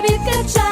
recibir cachorro.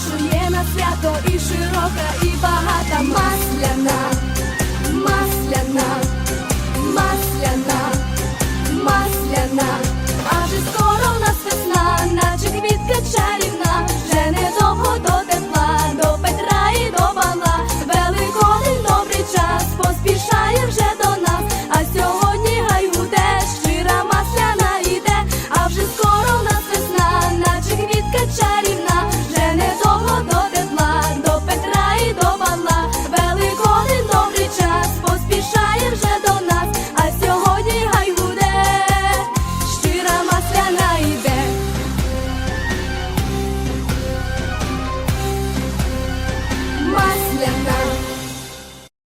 запрошує на свято і широка. і